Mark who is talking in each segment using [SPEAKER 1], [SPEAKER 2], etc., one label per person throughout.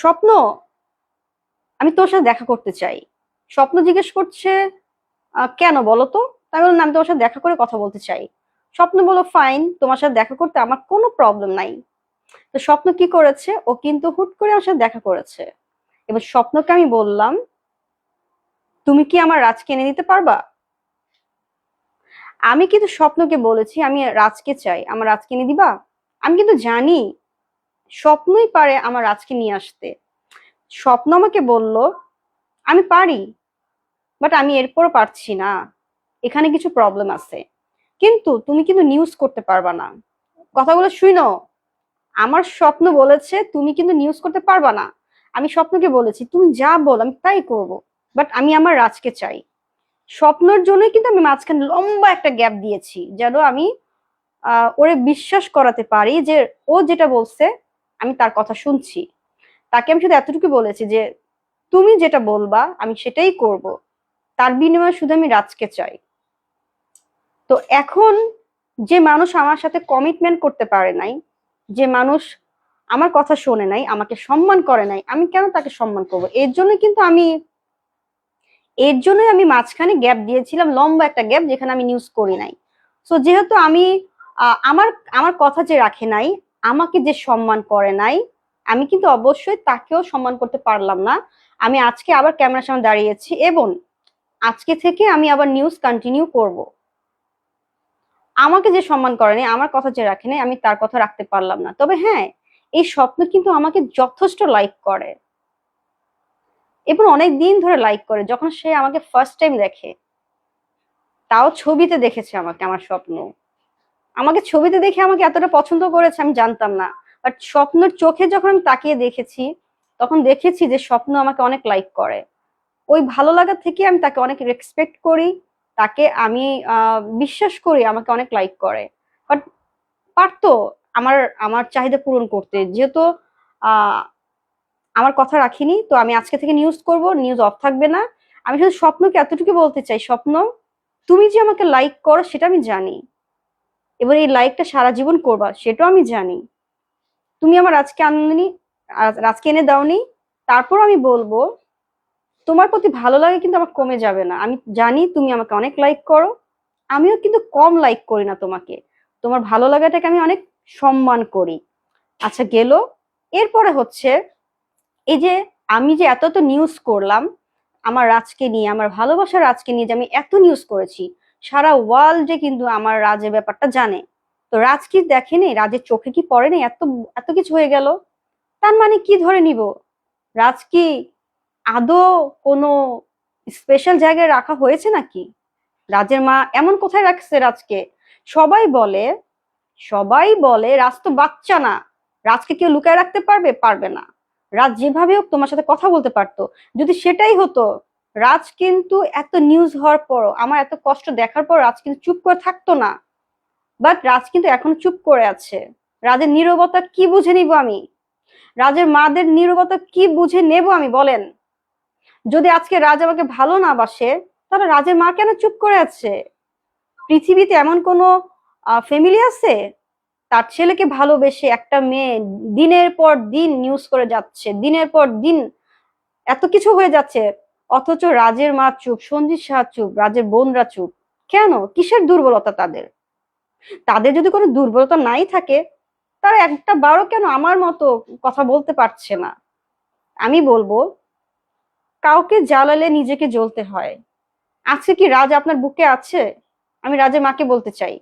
[SPEAKER 1] স্বপ্ন, আমি তোর সাথে দেখা করতে চাই। স্বপ্ন জিজ্ঞেস করছে কেন বলো তো? বললাম আমি তোমার সাথে দেখা করে কথা বলতে চাই। স্বপ্ন বলো ফাইন তোমার সাথে দেখা করতে আমার কোনো প্রবলেম নাই। তো স্বপ্ন কি করেছে? ও কিন্তু হুট করে আমার সাথে দেখা করেছে। এবার স্বপ্নকে আমি বললাম, তুমি কি আমার রাজকে এনে দিতে পারবা? আমি কিন্তু স্বপ্নকে বলেছি, আমি রাজকে চাই। আমার রাজকে এনে দিবা? আমি কিন্তু জানি স্বপ্নই পারে আমার আজকে নিয়ে আসতে। স্বপ্ন আমাকে বলল, আমি পারি বাট আমি এরপরও পারছি না। এখানে কিছু প্রবলেম আছে। কিন্তু তুমি কিন্তু নিউজ করতে পারবা না। কথাগুলো শুনো। আমার স্বপ্ন বলেছে, তুমি কিন্তু নিউজ করতে পারবা না। আমি স্বপ্নকে বলেছি, তুমি যা বল, আমি তাই করব বাট আমি আমার রাজকে চাই। স্বপ্নের জন্যই কিন্তু আমি মাঝখানে লম্বা একটা গ্যাপ দিয়েছি, যেন আমি ওরে বিশ্বাস করাতে পারি যে ও যেটা বলছে আমি তার কথা শুনছি। তাকে আমি শুধু এতটুকু বলেছি যে, তুমি যেটা বলবা, আমি সেটাই করব। তার বিনিময়ে শুধু আমি রাজকে চাই। তো এখন যে মানুষ আমার সাথে কমিটমেন্ট করতে পারে নাই, যে মানুষ আমার কথা শোনে নাই, আমাকে সম্মান করে নাই, আমি কেন তাকে সম্মান করব? এর জন্য কিন্তু আমি, এর জন্যই আমি মাঝখানে গ্যাপ দিয়েছিলাম, লম্বা একটা গ্যাপ যেখানে আমি নিউজ করি নাই। সো যেহেতু আমি আমার আমার কথা যে রাখে নাই আমাকে যে সম্মান করে নাই, আমি কিন্তু অবশ্যই তাকেও সম্মান করতে পারলাম না। আমি আজকে আবার ক্যামেরার সামনে দাঁড়িয়েছি এবং আজকে থেকে আমি আবার নিউজ কন্টিনিউ করব। আমাকে যে সম্মান করেনি আমার কথা যে রাখে নাই, আমি তার কথা রাখতে পারলাম না। তবে হ্যাঁ এই স্বপ্ন কিন্তু আমাকে যথেষ্ট লাইক করে। এবং অনেক দিন ধরে লাইক করে, যখন সে আমাকে ফার্স্ট টাইম দেখে, তাও ছবিতে দেখেছে আমাকে, আমার স্বপ্ন। আমাকে ছবিতে দেখে আমাকে এতটা পছন্দ করেছে, আমি জানতাম না। বাট স্বপ্নের চোখে যখন আমি তাকিয়ে দেখেছি, তখন দেখেছি যে স্বপ্ন আমাকে অনেক লাইক করে। ওই ভালো লাগা থেকে আমি তাকে অনেক রেসপেক্ট করি, তাকে আমি বিশ্বাস করি আমাকে অনেক লাইক করে। বাট পারতো আমার আমার চাহিদা পূরণ করতে। যেহেতু আমার কথা রাখিনি, তো আমি আজকে থেকে নিউজ করব নিউজ অফ থাকবে না। আমি শুধু স্বপ্নকে এতটুকু বলতে চাই, স্বপ্ন, তুমি যে আমাকে লাইক করো, সেটা আমি জানি। এবার এই লাইকটা সারা জীবন করবা, সেটাও আমি জানি। তুমি আমার আজকে আনন্দনি আজকে এনে দাওনি তারপর আমি বলব, তোমার প্রতি ভালো লাগে কিন্তু আমার কমে যাবে না। আমি জানি তুমি আমাকে অনেক লাইক করো, আমিও কিন্তু কম লাইক করি না তোমাকে। তোমার ভালো লাগাটাকে আমি অনেক সম্মান করি। আচ্ছা গেল। এরপরে হচ্ছে, এই যে আমি যে এত এত নিউজ করলাম, আমার রাজকে নিয়ে, আমার ভালোবাসার রাজকে নিয়ে যে আমি এত নিউজ করেছি সারা ওয়ার্ল্ডে কিন্তু আমার রাজের ব্যাপারটা জানে। তো রাজ কি দেখেনি, রাজের চোখে কি পড়েনি, এত এত কিছু হয়ে গেল। তার মানে কি ধরে নিব? রাজ কি আদৌ কোনো স্পেশাল জায়গায় রাখা হয়েছে নাকি? রাজের মা এমন কোথায় রাখছে রাজকে? সবাই বলে সবাই বলে রাজ তো বাচ্চা না। রাজকে কেউ লুকায় রাখতে পারবে? পারবে না। রাজ যেভাবে হোক তোমার সাথে কথা বলতে পারতো। যদি সেটাই হতো রাজ কিন্তু এত নিউজ হওয়ার পরও, আমার এত কষ্ট দেখার পর রাজ কিন্তু চুপ করে থাকতো না। বাট রাজ কিন্তু এখন চুপ করে আছে। রাজের নীরবতা কি বুঝে নিব আমি? রাজের মাদের নীরবতা কি বুঝে নেব আমি, বলেন? যদি আজকে রাজ আমাকে ভালো না বাসে, তাহলে রাজের মা কেন চুপ করে আছে? পৃথিবীতে এমন কোনো ফ্যামিলি আছে? তার ছেলেকে ভালোবেসে একটা মেয়ে দিনের পর দিন নিউজ করে যাচ্ছে, দিনের পর দিন এত কিছু হয়ে যাচ্ছে। অথচ রাজের মা চুপ সঞ্জিত শাহ চুপ, রাজের বোনরা চুপ। কেন? কিসের দুর্বলতা তাদের? তাদের যদি কোনো দুর্বলতা নাই থাকে, তারা একটা বারো কেন আমার মতো কথা বলতে পারছে না? আমি বলব, কাউকে জ্বালালে নিজেকে জ্বলতে হয়। আজকে কি রাজ আপনার বুকে আছে? আমি রাজের মাকে বলতে চাই।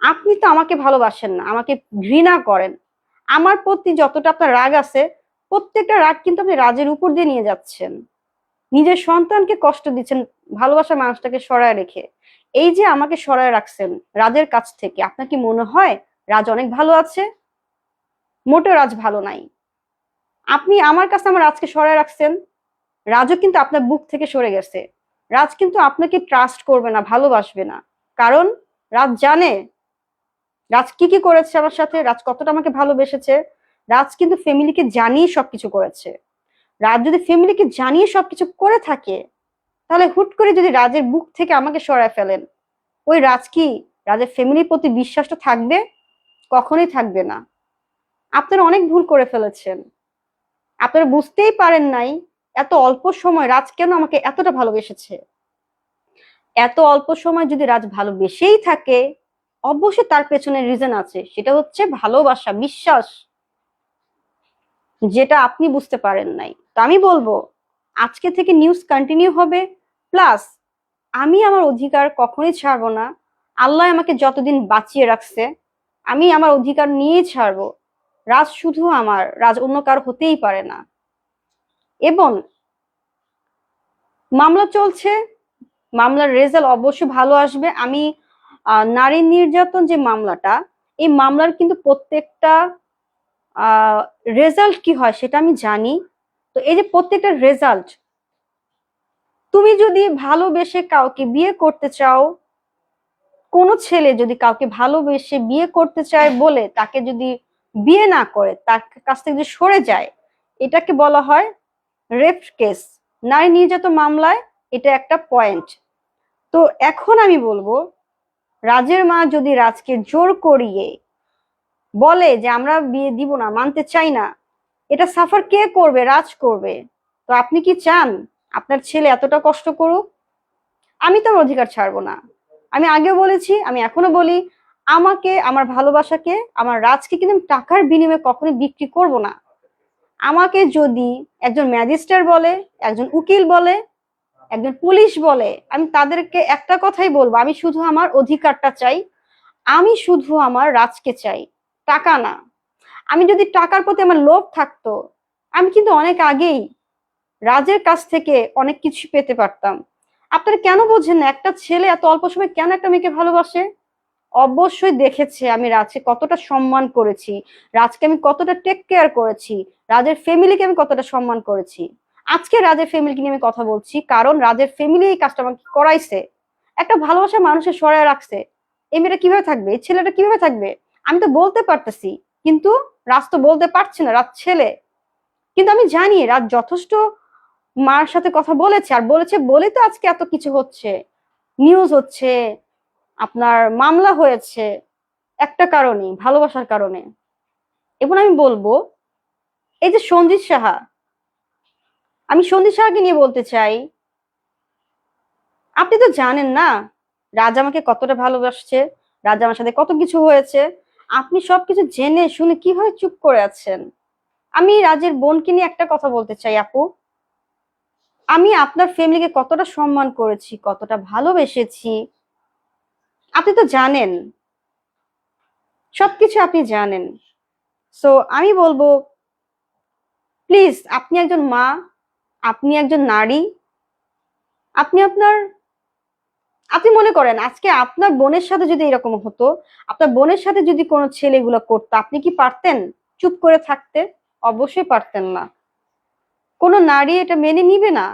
[SPEAKER 1] আপনি তো আমাকে ভালোবাসেন না, আমাকে ঘৃণা করেন। আমার প্রতি যতটা আপনার রাগ আছে, প্রত্যেকটা রাগ কিন্তু আপনি রাজের উপর দিয়ে নিয়ে যাচ্ছেন। নিজের সন্তানকে কষ্ট দিচ্ছেন, ভালোবাসার মানুষটাকে সরায় রেখে। এই যে আমাকে সরায় রাখছেন রাজের কাছ থেকে, আপনার কি মনে হয় রাজ অনেক ভালো আছে? মোটেও রাজ ভালো নাই। আপনি আমার কাছে আমার রাজকে সরায় রাখছেন, রাজও কিন্তু আপনার বুক থেকে সরে গেছে। রাজ কিন্তু আপনাকে ট্রাস্ট করবে না, ভালোবাসবে না। কারণ রাজ জানে রাজ কি কি করেছে আমার সাথে, রাজ কতটা আমাকে ভালোবেসেছে, রাজ কিন্তু ফ্যামিলিকে জানিয়ে সবকিছু করেছে। রাজ যদি ফ্যামিলিকে জানিয়ে সবকিছু করে থাকে, তাহলে হুট করে যদি রাজের বুক থেকে আমাকে সরায় ফেলেন, ওই রাজ কি রাজের ফ্যামিলির প্রতি বিশ্বাসটা থাকবে? কখনোই থাকবে না। আপনারা অনেক ভুল করে ফেলেছেন। আপনারা বুঝতেই পারেন নাই এত অল্প সময় রাজ কেন আমাকে এতটা ভালোবেসেছে। এত অল্প সময় যদি রাজ ভালোবেসেই থাকে, অবশ্যই তার পেছনে রিজন আছে। সেটা হচ্ছে ভালোবাসা, বিশ্বাস, যেটা আপনি বুঝতে পারেন নাই। তো আমি বলব, আজকে থেকে নিউজ কন্টিনিউ হবে প্লাস আমি আমার অধিকার কখনোই ছাড়বো না। আল্লাহ আমাকে যতদিন বাঁচিয়ে রাখছে, আমি আমার অধিকার নিয়েই ছাড়বো। রাজ শুধু আমার, রাজ অন্য কার হতেই পারে না। এবং মামলা চলছে, মামলার রেজাল্ট অবশ্যই ভালো আসবে। আমি নারী নির্যাতন যে মামলাটা, এই মামলার কিন্তু প্রত্যেকটা রেজাল্ট কি হয় সেটা আমি জানি। তো এই যে প্রত্যেকটা রেজাল্ট তুমি যদি ভালোবেসে কাউকে বিয়ে করতে চাও, কোনো ছেলে যদি কাউকে ভালোবেসে বিয়ে করতে চায় বলে তাকে যদি বিয়ে না করে, তার কাছ থেকে যদি সরে যায়, এটাকে বলা হয় রেপ কেস নারী নির্যাতন মামলায় এটা একটা পয়েন্ট তো এখন আমি বলব, রাজের মা যদি রাজকে জোর করিয়ে বলে যে আমরা বিয়ে দিব না, মানতে চাই না এটা সাফার কে করবে? রাজ করবে। তো আপনি কি চান? আপনার ছেলে এতটা কষ্ট করুক? আমি তার অধিকার ছাড়বো না। আমি আগেও বলেছি, আমি এখনও বলি, আমাকে, আমার ভালোবাসাকে, আমার রাজকে কিন্তু টাকার বিনিময়ে কখনোই বিক্রি করব না। আমাকে যদি একজন ম্যাজিস্ট্রেট বলে, একজন উকিল বলে, একজন পুলিশ বলে, আমি তাদেরকে একটা কথাই বলব, আমি শুধু আমার অধিকারটা চাই, আমি শুধু আমার রাজকে চাই। টাকা না। আমি যদি টাকার প্রতি আমার লোভ থাকতো, আমি কিন্তু অনেক আগেই রাজের কাছ থেকে অনেক কিছু পেতে পারতাম। আপনারা কেন বোঝেন না, একটা ছেলে এত অল্প সময় কেন একটা মেয়েকে ভালোবাসে? অবশ্যই দেখেছে আমি রাজকে কতটা সম্মান করেছি, রাজকে আমি কতটা টেক কেয়ার করেছি, রাজের ফ্যামিলিকে আমি কতটা সম্মান করেছি। আজকে রাজের ফ্যামিলিকে নিয়ে আমি কথা বলছি, কারণ রাজের ফ্যামিলি এই কাজটা আমাকে করাইছে। একটা ভালোবাসা মানুষের সরায় রাখছে। এই মেয়েটা কীভাবে থাকবে? এই ছেলেটা কীভাবে থাকবে? আমি তো বলতে পারতেছি। কিন্তু রাজ তো বলতে পারছে না, রাজ ছেলে। কিন্তু আমি জানি রাজ যথেষ্ট মার সাথে কথা বলেছে, আর বলেছে বলে তো আজকে এত কিছু হচ্ছে। নিউজ হচ্ছে, আপনার মামলা হয়েছে, একটা কারণে ভালোবাসার কারণে। এবং আমি বলব, এই যে সঞ্জিত সাহা, আমি সন্দীপ সাহাকে নিয়ে বলতে চাই, আপনি তো জানেন না, রাজা আমাকে কতটা ভালোবাসছে, রাজা আমার সাথে কত কিছু হয়েছে আপনি সবকিছু জেনে শুনে কীভাবে চুপ করে আছেন? আমি রাজের বোনকে নিয়ে একটা কথা বলতে চাই, আপু। আমি আপনার ফ্যামিলিকে কতটা সম্মান করেছি, কতটা ভালোবেসেছি, আপনি তো জানেন। সবকিছু আপনি জানেন। সো আমি বলব প্লিজ আপনি একজন মা, আপনি একজন নারী, আপনি আপনার আপনি মনে করেন, আজকে আপনার বোনের সাথে যদি এরকম হতো, আপনার বোনের সাথে যদি কোনো ছেলে এগুলো করতো, আপনি কি পারতেন চুপ করে থাকতে? অবশ্যই পারতেন না। কোনো নারী এটা মেনে নিবে না।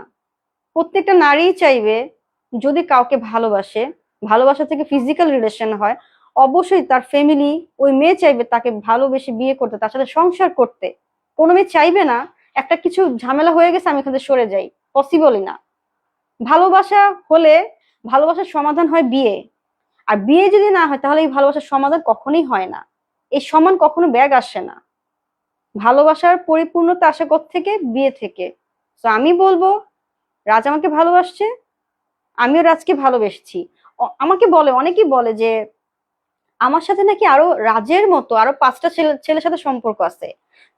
[SPEAKER 1] প্রত্যেকটা নারীই চাইবে, যদি কাউকে ভালোবাসে, ভালোবাসা থেকে ফিজিক্যাল রিলেশন হয়, অবশ্যই তার ফ্যামিলি ওই মেয়ে চাইবে তাকে ভালোবেসে বিয়ে করতে, তার সাথে সংসার করতে। কোনো মেয়ে চাইবে না, একটা কিছু ঝামেলা হয়ে গেছে, আমি এখান থেকে সরে যাই। পসিবলই না। ভালোবাসা হলে ভালোবাসার সমাধান হয় বিয়ে। আর বিয়ে যদি না হয়, তাহলে এই ভালোবাসার সমাধান কখনোই হয় না। এই সমান কখনো ব্যাগ আসে না। ভালোবাসার পরিপূর্ণতা আসে থেকে? বিয়ে থেকে। তো আমি বলব, রাজ আমাকে ভালোবাসছে, আমিও রাজকে ভালোবেসেছি। আমাকে বলে, অনেকেই বলে যে, আমার সাথে নাকি আরও রাজের মতো, আরও পাঁচটা ছেলে, ছেলের সাথে সম্পর্ক আছে।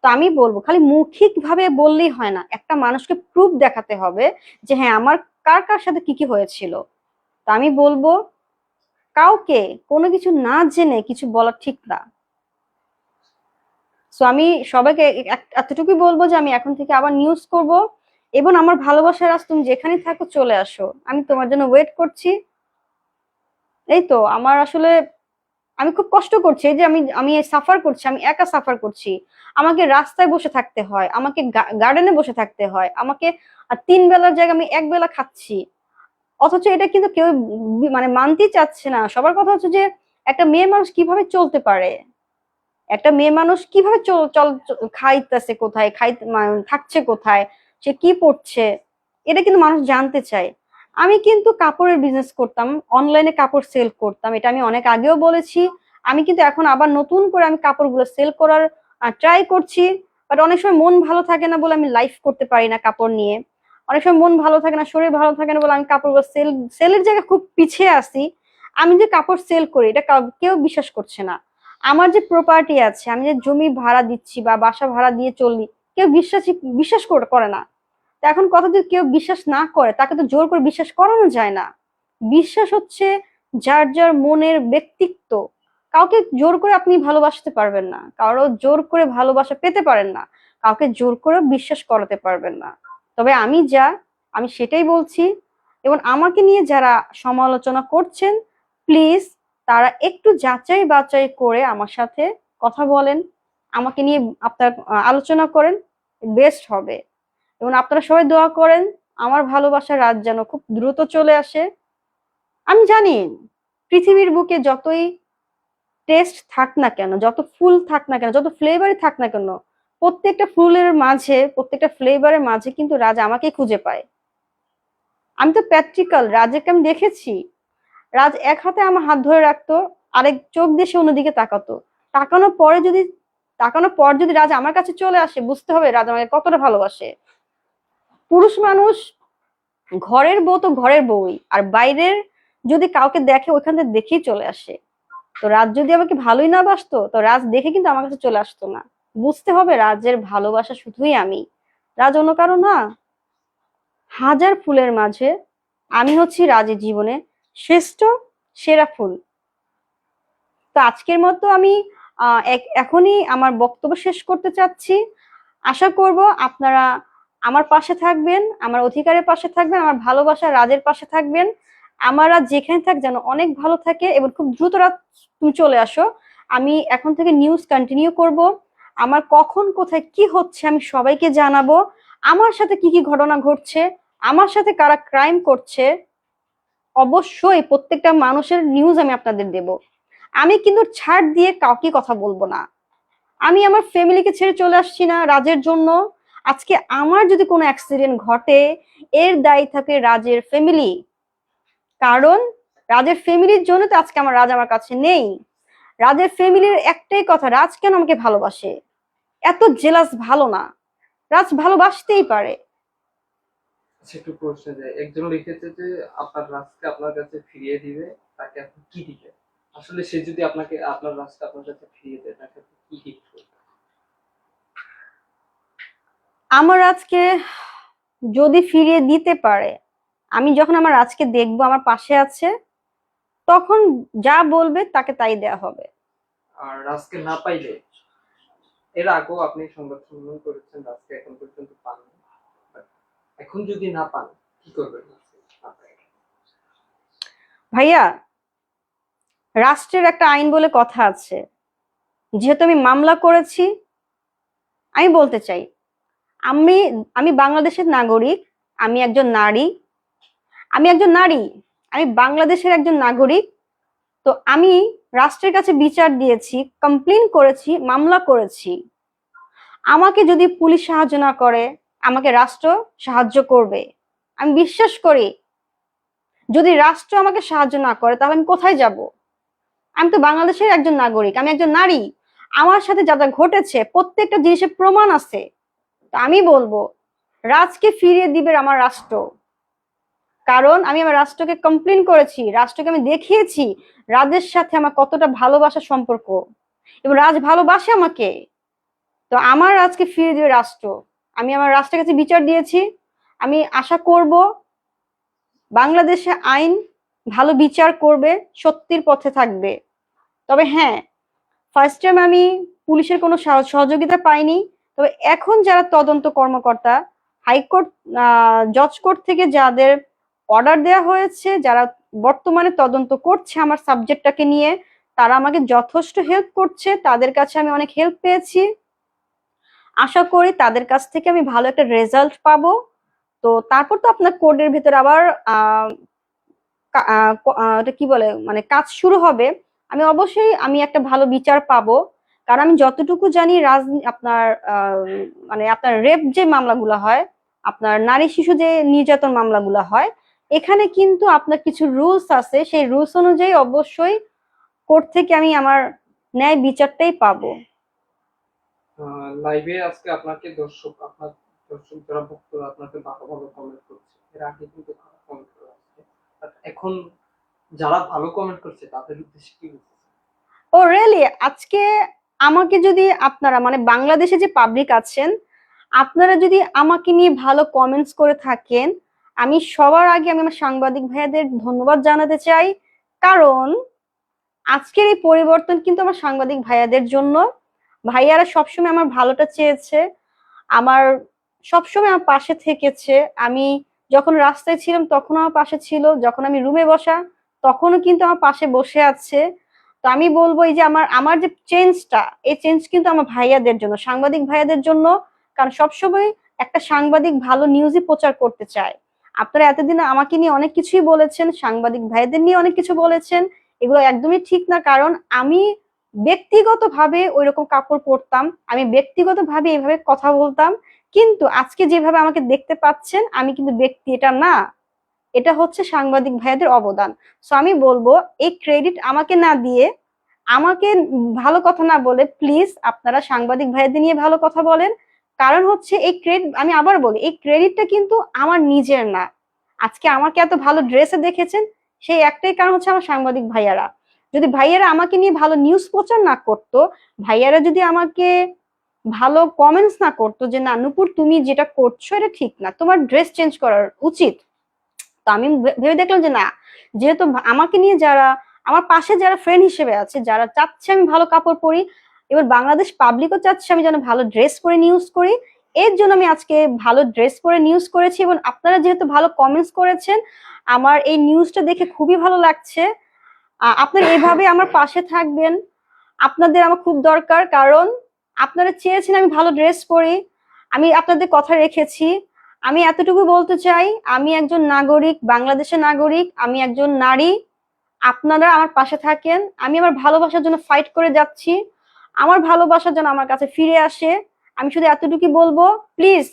[SPEAKER 1] তো আমি বলব, খালি মৌখিক ভাবে বললেই হয় না। একটা মানুষকে প্রুফ দেখাতে হবে যে হ্যাঁ আমার কার কার সাথে কি কি হয়েছিল। তো আমি বলব, কাউকে কোনো কিছু না জেনে কিছু বলা ঠিক না। সো আমি সবাইকে এতটুকুই বলব যে আমি এখন থেকে আবার নিউজ করব এবং আমার ভালোবাসার আজ তুমি যেখানে থাকো চলে আসো। আমি তোমার জন্য ওয়েট করছি। এই তো, আমার আসলে আমি খুব কষ্ট করছি যে আমি আমি সাফার করছি, আমি একা সাফার করছি। আমাকে রাস্তায় বসে থাকতে হয়, আমাকে গার্ডেনে বসে থাকতে হয়, আমাকে তিন বেলার জায়গায় আমি এক বেলা খাচ্ছি। অথচ এটা কিন্তু কেউ মানে মানতেই চাচ্ছে না। সবার কথা হচ্ছে যে, একটা মেয়ে মানুষ কীভাবে চলতে পারে? একটা মেয়ে মানুষ কীভাবে চল খাইতেছে কোথায়? খাই মানে থাকছে কোথায়? সে কি পড়ছে? এটা কিন্তু মানুষ জানতে চায়। আমি কিন্তু কাপড়ের বিজনেস করতাম অনলাইনে কাপড় সেল করতাম। এটা আমি অনেক আগেও বলেছি। আমি কিন্তু এখন আবার নতুন করে আমি কাপড়গুলো সেল করার ট্রাই করছি। বাট অনেক সময় মন ভালো থাকে না বলে আমি লাইফ করতে পারি না কাপড় নিয়ে। অনেক সময় মন ভালো থাকে না, শরীর ভালো থাকে না বলে আমি কাপড় সেল সেলের জায়গায় খুব পিছিয়ে আসি আমি যে কাপড় সেল করি, এটা কেউ বিশ্বাস করছে না। আমার যে প্রপার্টি আছে, আমি যে জমি ভাড়া দিচ্ছি বা বাসা ভাড়া দিয়ে চলি, কেউ বিশ্বাসই, বিশ্বাস করে না। তা এখন কথা যদি কেউ বিশ্বাস না করে, তাকে তো জোর করে বিশ্বাস করানো যায় না। বিশ্বাস হচ্ছে যার যার মনের ব্যক্তিত্ব। কাউকে জোর করে আপনি ভালোবাসতে পারবেন না। কারও জোর করে ভালোবাসা পেতে পারেন না। কাউকে জোর করে বিশ্বাস করাতে পারবেন না। তবে আমি যা, আমি সেটাই বলছি। এবং আমাকে নিয়ে যারা সমালোচনা করছেন প্লিজ তারা একটু যাচাই বাচাই করে আমার সাথে কথা বলেন। আমাকে নিয়ে আপনার আলোচনা করেন বেস্ট হবে। এবং আপনারা সবাই দোয়া করেন, আমার ভালোবাসার রাত যেন খুব দ্রুত চলে আসে। আমি জানি, পৃথিবীর বুকে যতই টেস্ট থাক না কেন, যত ফুল থাক না কেন, যত ফ্লেভারই থাক না কেন প্রত্যেকটা ফুলের মাঝে, প্রত্যেকটা ফ্লেভারের মাঝে কিন্তু রাজ আমাকে খুঁজে পায়। আমি তো প্র্যাকটিক্যাল রাজকে আমি দেখেছি। রাজ এক হাতে আমার হাত ধরে রাখতো, আরেক চোখ দিয়ে সে অন্যদিকে তাকাতো। তাকানোর পরে যদি, তাকানোর পর যদি রাজ আমার কাছে চলে আসে, বুঝতে হবে রাজ আমাকে কতটা ভালোবাসে। পুরুষ মানুষ ঘরের বউ তো ঘরের বউই, আর বাইরের যদি কাউকে দেখে ওইখান থেকে দেখেই চলে আসে। তো রাজ যদি আমাকে ভালোই না বাসতো, তো রাজ দেখে কিন্তু আমার কাছে চলে আসতো না। বুঝতে হবে রাজের ভালোবাসা শুধুই আমি। রাজ অন্য কারও না। হাজার ফুলের মাঝে আমি হচ্ছি রাজের জীবনে শ্রেষ্ঠ সেরা ফুল। তো আজকের মতো আমি এখনই আমার বক্তব্য শেষ করতে চাচ্ছি। আশা করব আপনারা আমার পাশে থাকবেন, আমার অধিকারের পাশে থাকবেন, আমার ভালোবাসা রাজের পাশে থাকবেন। আমার যেখানে থাক যেন অনেক ভালো থাকে এবং খুব দ্রুত রাত তুমি চলে আসো। আমি এখন থেকে নিউজ কন্টিনিউ করব। আমার কখন, কোথায় কি হচ্ছে আমি সবাইকে জানাব। আমার সাথে কি কি ঘটনা ঘটছে? আমার সাথে কারা ক্রাইম করছে? অবশ্যই প্রত্যেকটা মানুষের নিউজ আমি আপনাদের দেব। আমি কিন্তু ছাড় দিয়ে কাউকে কথা বলব না। আমি আমার ফ্যামিলিকে ছেড়ে চলে আসছি না রাজের জন্য। আজকে আমার যদি কোনো অ্যাক্সিডেন্ট ঘটে, এর দায়ী থাকে রাজের ফ্যামিলি কারণ রাজের ফ্যামিলির জন্য তো আজকে আমার রাজ আমার কাছে নেই। রাজের ফ্যামিলির একটাই কথা রাজ কেন আমাকে ভালোবাসে? এত জেলাস ভালো না। রাজ ভালোবাসতেই পারে।
[SPEAKER 2] আচ্ছা একটু প্রশ্ন যায় একজন লিখেছে যে আপনার রাজকে আপনার কাছে ফিরিয়ে দিবে তাকে আপনি কি দিবেন? আসলে সে যদি আপনাকে আপনার রাজকে আপনার কাছে ফিরিয়ে দেয় তাকে আপনি কি গিফট
[SPEAKER 1] আমার আজকে যদি ফিরিয়ে দিতে পারে আমি যখন আমার আজকে দেখব আমার পাশে আছে তখন যা বলবে তাকে তাই দেয়া হবে।
[SPEAKER 2] আর রাজকে না পাইলে এর আগেও আপনি সংবাদ সম্মেলন করেছেন রাজকে এখন পর্যন্ত But এখন যদি না পান কি করবেন?
[SPEAKER 1] ভাইয়া রাষ্ট্রের একটা আইন বলে কথা আছে। যেহেতু আমি মামলা করেছি আমি বলতে চাই আমি আমি বাংলাদেশের নাগরিক আমি একজন নারী আমি একজন নারী। আমি বাংলাদেশের একজন নাগরিক, তো আমি রাষ্ট্রের কাছে বিচার দিয়েছি কমপ্লেন করেছি, মামলা করেছি। আমাকে যদি পুলিশ সাহায্য না করে, আমাকে রাষ্ট্র সাহায্য করবে। আমি বিশ্বাস করি, যদি রাষ্ট্র আমাকে সাহায্য না করে, তাহলে আমি কোথায় যাব? আমি তো বাংলাদেশের একজন নাগরিক, আমি একজন নারী। আমার সাথে যা যা ঘটেছে, প্রত্যেকটা জিনিসের প্রমাণ আছে। তো আমি বলব, রাজকে ফিরিয়ে দিবে আমার রাষ্ট্র। কারণ আমি আমার রাষ্ট্রকে কমপ্লেন করেছি, রাষ্ট্রকে আমি দেখিয়েছি রাজের সাথে আমার কতটা ভালোবাসার সম্পর্ক এবং রাজ ভালোবাসে আমাকে। তো আমার রাজকে ফিরে দিবে রাষ্ট্র। আমি আমার রাষ্ট্রের কাছে বিচার দিয়েছি। আমি আশা করব বাংলাদেশে আইন ভালো বিচার করবে, সত্যির পথে থাকবে। তবে হ্যাঁ ফার্স্ট টাইম আমি পুলিশের কোনো সহযোগিতা পাইনি। তবে এখন যারা তদন্ত কর্মকর্তা হাইকোর্ট জজ কোর্ট থেকে যাদের অর্ডার দেওয়া হয়েছে, যারা বর্তমানে তদন্ত করছে আমার সাবজেক্টটাকে নিয়ে, তারা আমাকে যথেষ্ট হেল্প করছে, তাদের কাছে আমি অনেক হেল্প পেয়েছি। আশা করি তাদের কাছ থেকে আমি ভালো একটা রেজাল্ট পাবো। তো তারপর তো আপনার কোর্টের ভিতরে আবার ওটা কি বলে মানে কাজ শুরু হবে। আমি অবশ্যই, আমি একটা ভালো বিচার পাবো। কারণ আমি যতটুকু জানি রাজনীতি আপনার মানে আপনার রেপ যে মামলাগুলো হয়, আপনার নারী শিশু যে নির্যাতন মামলাগুলো হয় এখানে কিন্তু আপনার কিছু রুলস আছে। সেই রুলস অনুযায়ী অবশ্যই কোর্ট থেকে আমি আমার ন্যায় বিচারটাই পাবো।
[SPEAKER 2] লাইভে আজকে আপনাকে দর্শক আপনার দর্শক যারা ভক্তরা আপনাকে ভালো ভালো কমেন্ট করছে। এর আগে কিন্তু খারাপ কমেন্ট করে এখন যারা ভালো কমেন্ট করছে তাদের উদ্দেশ্যে কি
[SPEAKER 1] ও রিয়েলি আজকে আমাকে যদি আপনারা মানে বাংলাদেশে যে পাবলিক আছেন আপনারা যদি আমাকে নিয়ে ভালো কমেন্টস করে থাকেন আমি সবার আগে আমি আমার সাংবাদিক ভাইয়াদের ধন্যবাদ জানাতে চাই। কারণ আজকের এই পরিবর্তন কিন্তু আমার সাংবাদিক ভাইয়াদের জন্য। ভাইয়ারা সবসময় আমার ভালোটা চেয়েছে, আমার সবসময় আমার পাশে থেকেছে। আমি যখন রাস্তায় ছিলাম তখন আমার পাশে ছিল, যখন আমি রুমে বসা তখনও কিন্তু আমার পাশে বসে আছে। তো আমি বলব এই যে আমার আমার যে চেঞ্জটা, এই চেঞ্জ কিন্তু আমার ভাইয়াদের জন্য, সাংবাদিক ভাইয়াদের জন্য। কারণ সবসময় একটা সাংবাদিক ভালো নিউজই প্রচার করতে চায়। আপনারা এতদিন আমাকে নিয়ে অনেক কিছুই বলেছেন, সাংবাদিক ভাইদের নিয়ে অনেক কিছু বলেছেন। এগুলো একদমই ঠিক না, কারণ আমি ব্যক্তিগতভাবে ওই রকম কাপড় পরতাম, আমি ব্যক্তিগতভাবে এইভাবে কথা বলতাম। কিন্তু আজকে যেভাবে আমাকে দেখতে পাচ্ছেন, আমি কিন্তু ব্যক্তি, এটা না, এটা হচ্ছে সাংবাদিক ভাইয়াদের অবদান। সো আমি বলব, এই ক্রেডিট আমাকে না দিয়ে, আমাকে ভালো কথা না বলে প্লিজ আপনারা সাংবাদিক ভাইয়াদের নিয়ে ভালো কথা বলেন। কারণ হচ্ছে এই ক্রেডিট আমি আবার বলি, এই ক্রেডিটটা কিন্তু আমার নিজের না। আজকে আমাকে এত ভালো ড্রেসে দেখেছেন, সেই একটাই কারণ হচ্ছে আমার সাংবাদিক ভাইয়ারা। যদি ভাইয়ারা আমাকে নিয়ে ভালো নিউজ প্রচার না করতো, ভাইয়ারা যদি আমাকে ভালো কমেন্টস না করতো যে, না, নুপুর, তুমি যেটা করছ এটা ঠিক না, তোমার ড্রেস চেঞ্জ করার উচিত। তো আমি ভেবে দেখলাম যে, না, যেহেতু আমাকে নিয়ে যারা, আমার পাশে যারা ফ্রেন্ড হিসেবে আছে, যারা চাচ্ছে আমি ভালো কাপড় পরি এবার বাংলাদেশ পাবলিকও চাচ্ছে আমি যেন ভালো ড্রেস পরে নিউজ করি। এর জন্য আমি আজকে ভালো ড্রেস পরে নিউজ করেছি এবং আপনারা যেহেতু ভালো কমেন্টস করেছেন, আমার এই নিউজটা দেখে খুবই ভালো লাগছে। আপনারা এভাবে আমার পাশে থাকবেন। আপনাদের আমার খুব দরকার, কারণ আপনারা চেয়েছেন আমি ভালো ড্রেস পরি। আমি আপনাদের কথা রেখেছি। আমি এতটুকু বলতে চাই, আমি একজন নাগরিক, বাংলাদেশের নাগরিক, আমি একজন নারী। আপনারা আমার পাশে থাকেন। আমি আমার ভালোবাসার জন্য ফাইট করে যাচ্ছি। আমার ভালোবাসা যেন আমার কাছে ফিরে আসে, আমি শুধু এতটুকুই বলব প্লিজ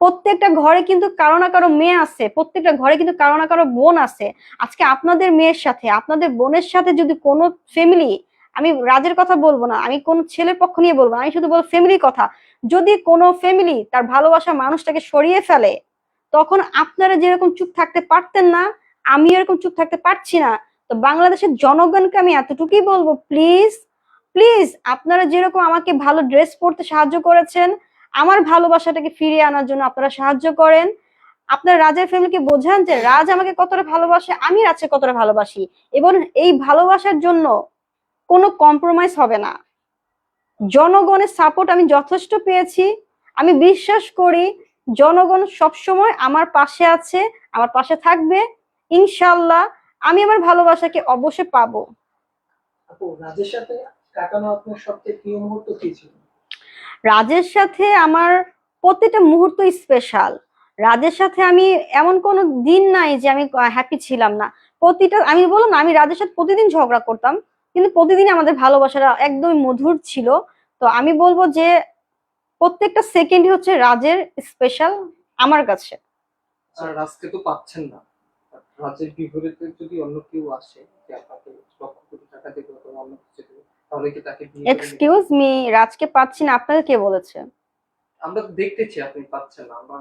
[SPEAKER 1] প্রত্যেকটা ঘরে কিন্তু কারও না কারও মেয়ে আছে, প্রত্যেকটা ঘরে কিন্তু কারও না কারও বোন আছে। আজকে আপনাদের মেয়ের সাথে, আপনাদের বোনের সাথে যদি কোনো ফ্যামিলি আমি রাজের কথা বলব না, আমি কোন ছেলের পক্ষ নিয়ে বলব আমি শুধু বলব ফ্যামিলির কথা। যদি কোনো ফ্যামিলি তার ভালোবাসা মানুষটাকে সরিয়ে ফেলে, তখন আপনারা যেরকম চুপ থাকতে পারতেন না, আমি এরকম চুপ থাকতে পারছি না। তো বাংলাদেশের জনগণকে আমি এতটুকুই বলব প্লিজ প্লিজ আপনারা যেরকম আমাকে ভালো ড্রেস পরতে সাহায্য করেছেন, আমার ভালোবাসাটাকে ফিরিয়ে আনার জন্য আপনারা সাহায্য করেন। আপনার রাজের ফ্যামিলিকে বোঝান যে রাজ আমাকে কতটা ভালোবাসে, আমি রাজকে কতটা ভালোবাসি এবং এই ভালোবাসার জন্য কোনো কম্প্রোমাইজ হবে না। জনগণের সাপোর্ট আমি যথেষ্ট পেয়েছি। আমি বিশ্বাস করি জনগণ সবসময় আমার পাশে আছে, আমার পাশে থাকবে। ইনশাল্লাহ আমি আমার ভালোবাসাকে অবশ্যই পাবো।
[SPEAKER 3] কাটানো আপনার সবচেয়ে প্রিয় মুহূর্ত কি ছিল?
[SPEAKER 1] রাজের সাথে আমার প্রত্যেকটা মুহূর্ত স্পেশাল রাজের সাথে আমি এমন কোনো দিন নাই যে আমি হ্যাপি ছিলাম না। প্রতিটা আমি বললাম না আমি রাজের সাথে প্রতিদিন ঝগড়া করতাম কিন্তু প্রতিদিন আমাদের ভালোবাসাটা একদমই মধুর ছিল। তো আমি বলব যে প্রত্যেকটা সেকেন্ডই হচ্ছে রাজের স্পেশাল আমার কাছে।
[SPEAKER 2] আর রাজকে তো পাচ্ছেন না। রাজের বিপরীতে যদি অন্য কেউ আসে যে আপনাকে লক্ষ কোটি টাকা দেবে অথবা অন্য কিছু দেবে তাহলে কি তাকে বিয়ে
[SPEAKER 1] এক্সকিউজ মি রাজকে পাচ্ছি না আপনাকে কে বলেছে?
[SPEAKER 2] আমরা তো দেখতেছি আপনি পাচ্ছেন না আমরা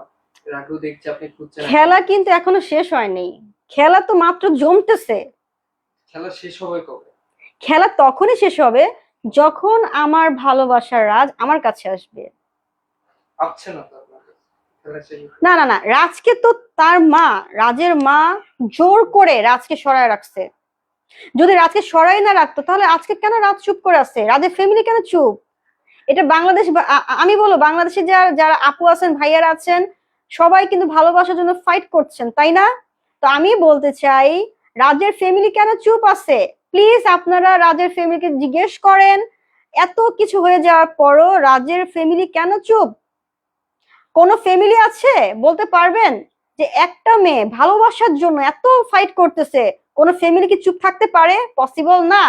[SPEAKER 2] দেখছি আপনি খুঁজছেন
[SPEAKER 1] খেলা কিন্তু এখনও শেষ হয়নি। খেলা তো মাত্র জমতেছে।
[SPEAKER 2] খেলা শেষ হবে কবে?
[SPEAKER 1] খেলা তখনই শেষ হবে যখন আমার ভালোবাসার রাজ আমার কাছে আসবে।
[SPEAKER 2] পাচ্ছেন না তো
[SPEAKER 1] না না না রাজকে তো তার মা রাজের মা জোর করে রাজকে সরায় রাখছে। যদি রাজকে সরাই না রাখতো, তাহলে আজকে কেন রাজ চুপ করে আছে? রাজের ফ্যামিলি কেন চুপ? এটা বাংলাদেশ আমি বলব বাংলাদেশে যারা যারা আপু আছেন, ভাইয়ারা আছেন, সবাই কিন্তু ভালোবাসার জন্য ফাইট করছেন, তাই না? তো আমি বলতে চাই রাজের ফ্যামিলি কেন চুপ আছে? প্লিজ আপনারা রাজের ফ্যামিলিকে জিজ্ঞেস করেন। এত কিছু হয়ে যাওয়ার পরও রাজের ফ্যামিলি কেন চুপ? কোন ফ্যামিলি আছে? বলতে পারবেন যে একটা মেয়ে ভালোবাসার জন্য এত ফাইট করতেছে। কোন ফ্যামিলি কি চুপ থাকতে পারে? পসিবল না।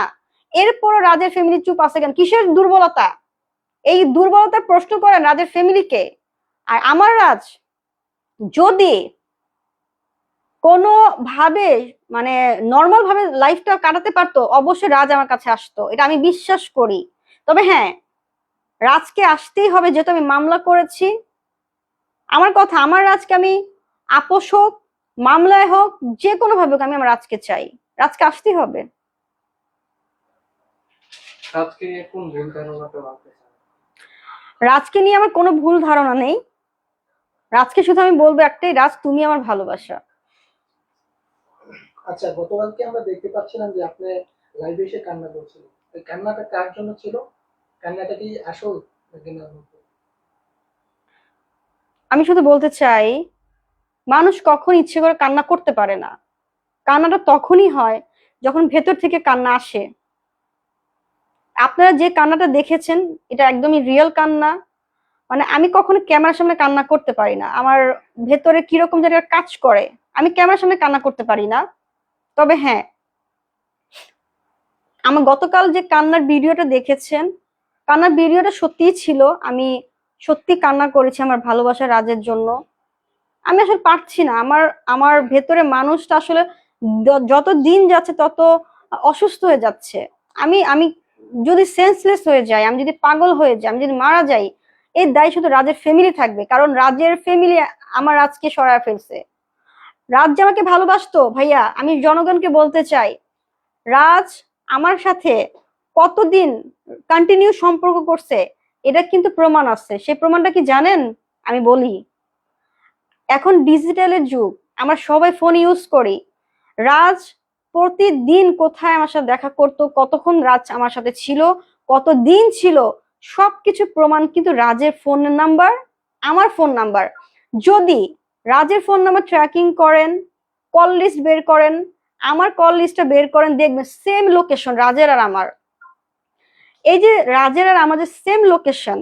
[SPEAKER 1] এরপরও রাজের ফ্যামিলি চুপ আছে কেন? কিসের দুর্বলতা? এই দুর্বলতার প্রশ্ন করেন রাজের ফ্যামিলিকে আর আমার রাজ, যদি কোনো ভাবে মানে নর্মাল ভাবে লাইফটা কাটাতে পারতো, অবশ্যই রাজ আমার কাছে আসতো। এটা আমি বিশ্বাস করি। তবে হ্যাঁ রাজকে আসতেই হবে যেহেতু আমি মামলা করেছি। আমার কথা, আমার রাজকে আমি আপোষ হোক মামলায় হোক যে কোনো ভাবে হোক আমি আমার আজকে চাই। রাজকে আসতেই হবে।
[SPEAKER 2] রাজকে নিয়ে কোন ভুল ধারণাটা রাখতে চান
[SPEAKER 1] রাজকে নিয়ে আমার কোনো ভুল ধারণা নেই। রাজকে শুধু আমি বলব একটাই রাজ তুমি আমার ভালোবাসা।
[SPEAKER 3] আচ্ছা গতকালকে আমরা দেখতে পাচ্ছিলাম যে আপনি লাইভে এসে কান্না করছিলেন। ওই কান্নাটা কার জন্য ছিল? কান্নাটা কি আসল নাকি না?
[SPEAKER 1] আমি শুধু বলতে চাই মানুষ কখন ইচ্ছে করে কান্না করতে পারে না। কান্নাটা তখনই হয় যখন ভেতর থেকে কান্না আসে। আপনারা যে কান্নাটা দেখেছেন, এটা একদমই রিয়েল কান্না। মানে আমি কখনো ক্যামেরার সামনে কান্না করতে পারি না। আমার ভেতরে কীরকম যেন কাজ করে। আমি ক্যামেরার সামনে কান্না করতে পারি না। তবে হ্যাঁ আমার গতকাল যে কান্নার ভিডিওটা দেখেছেন, কান্নার ভিডিওটা সত্যিই ছিল। আমি সত্যি কান্না করেছি আমার ভালোবাসা রাজের জন্য। আমি আসলে পারছি না। আমার আমার ভেতরে মানুষটা আসলে যত দিন যাচ্ছে তত অসুস্থ হয়ে যাচ্ছে। আমি আমি যদি সেন্সলেস হয়ে যাই, আমি যদি পাগল হয়ে যাই, আমি যদি মারা যাই, এর দায় শুধু রাজের ফ্যামিলি থাকবে। কারণ রাজের ফ্যামিলি আমার রাজকে সরায় ফেলছে। রাজ যে আমাকে ভালোবাসতো, ভাইয়া, আমি জনগণকে বলতে চাই, রাজ আমার সাথে কতদিন কন্টিনিউ সম্পর্ক করছে এটা কিন্তু প্রমাণ আছে। সেই প্রমাণটা কি জানেন? আমি বলি। এখন ডিজিটালের যুগ, আমরা সবাই ফোন ইউজ করি। রাজ প্রতিদিন কোথায় আমার সাথে দেখা করতো, কতক্ষণ রাজ আমার সাথে ছিল কত দিন ছিল, সবকিছু প্রমাণ কিন্তু রাজের ফোন নাম্বার আমার ফোন নাম্বার যদি রাজের ফোন নাম্বার ট্র্যাকিং করেন কল লিস্ট বের করেন, আমার কল লিস্টটা বের করেন, দেখবেন সেম লোকেশন রাজের আর আমার। এই যে রাজের আর আমাদের সেম লোকেশন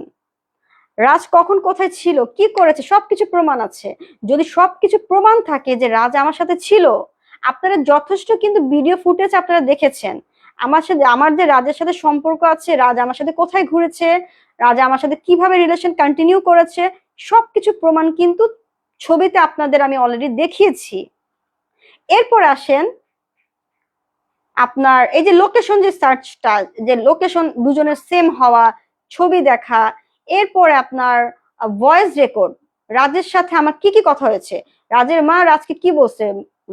[SPEAKER 1] রাজ কখন কোথায় ছিল, কি করেছে, সবকিছু প্রমাণ আছে। যদি সবকিছু প্রমাণ থাকে যে রাজ আমার সাথে ছিল, আপনারা যথেষ্ট কিন্তু ভিডিও ফুটেজ আপনারা দেখেছেন। আমার সাথে, আমার যে রাজের সাথে সম্পর্ক আছে, রাজ আমার সাথে কোথায় ঘুরেছে, রাজা আমার সাথে কীভাবে রিলেশন কন্টিনিউ করেছে, সবকিছু প্রমাণ কিন্তু ছবিতে আপনাদের আমি অলরেডি দেখিয়েছি। এরপর আসেন আপনার, এই যে লোকেশন যে সার্চটা যে লোকেশন দুজনের সেম হওয়া, ছবি দেখা এরপরে আপনার ভয়েস রেকর্ড রাজের সাথে আমার কি কি কথা হয়েছে? রাজের মা রাজকে কি বলছে?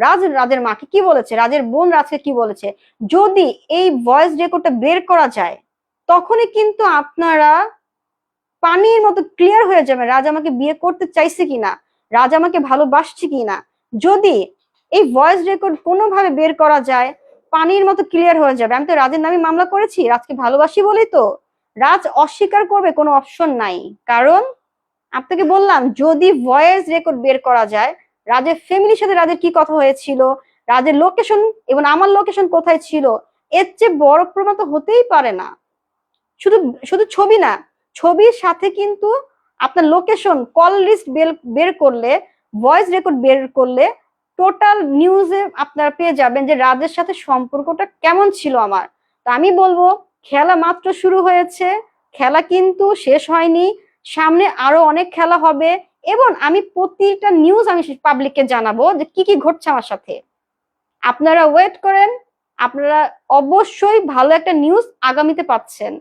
[SPEAKER 1] রাজ, রাজের মাকে কি বলেছে? রাজের বোন রাজকে কি বলেছে? যদি এই ভয়েস রেকর্ডটা বের করা যায়, তখনই কিন্তু আপনারা পানির মতো ক্লিয়ার হয়ে যাবে রাজ আমাকে বিয়ে করতে চাইছে কিনা, রাজ আমাকে ভালোবাসছে কিনা। যদি এই ভয়েস রেকর্ড কোনোভাবে বের করা যায়, পানির মতো ক্লিয়ার হয়ে যাবে। আমি তো রাজের নামে মামলা করেছি, রাজকে ভালোবাসি বলেই তো। রাজ অস্বীকার করবে কোনো অপশন নাই। কারণ আপনাকে বললাম, যদি ভয়েস রেকর্ড বের করা যায়, রাজের ফ্যামিলির সাথে রাজের কি কথা হয়েছিল, রাজের লোকেশন এবং আমার লোকেশন কোথায় ছিল, এর চেয়ে বড় প্রমাণ তো হতেই পারে না। শুধু শুধু ছবি না, ছবির সাথে কিন্তু আপনার লোকেশন কল লিস্ট বের করলে ভয়েস রেকর্ড বের করলে টোটাল নিউজে আপনারা পেয়ে যাবেন যে রাজের সাথে সম্পর্কটা কেমন ছিল আমার। তা আমি বলব খেলা মাত্র শুরু হয়েছে, খেলা কিন্তু শেষ হয়নি, সামনে আরও অনেক খেলা হবে, এবং আমি প্রতিটা নিউজ আমি পাবলিককে জানাব যে কি কি ঘটছে আমার সাথে। আপনারা ওয়েট করেন, আপনারা অবশ্যই ভালো একটা নিউজ আগামীতে পাচ্ছেন।